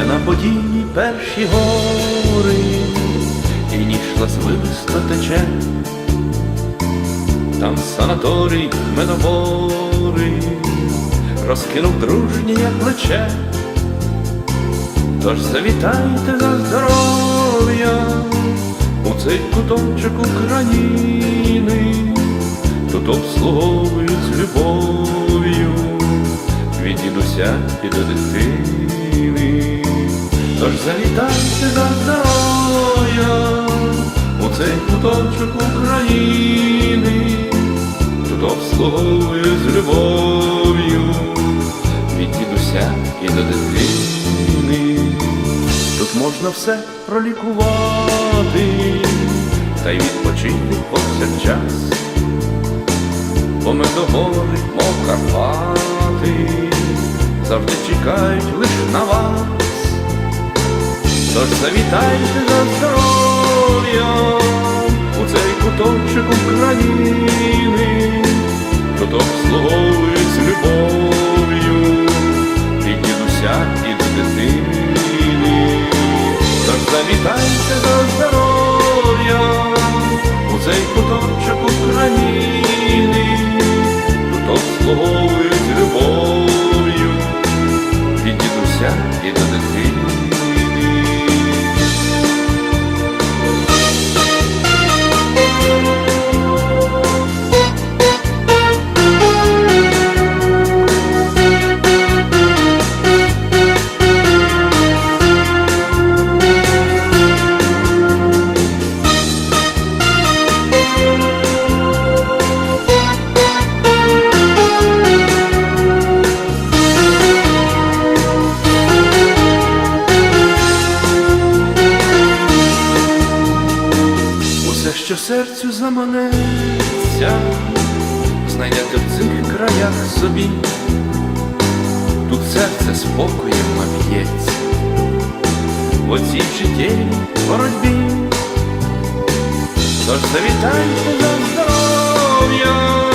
де на події перші гори, і ніч ласвисто тече, там санаторій медобори, розкинув дружнє плече. Тож завітайте за здоров'я у цей куточок України, тут обслуговують з любов'ю від дідуся і до дитини. Тож завітайте за здоров'я у цей куточок України, тут обслуговують з любов'ю від дідуся і до дитини. Тут можна все пролікувати та й відпочити повсякчас. Бо ми медогори, мов Карпати, завжди чекають лиш на вас. Тож завітайте за здоров'ям у цей куточок України, тут обслуговують любов'ю від дідуся і до дитини. Тож завітайте за здоров'ям у цей куточок України, тут обслуговують любов'ю від дідуся і до дитини. Що серцю заманеться, знайдете в цих краях собі, тут серце спокоєм нап'ється, в оцій життєвій боротьбі. Тож завітайте на здоров'я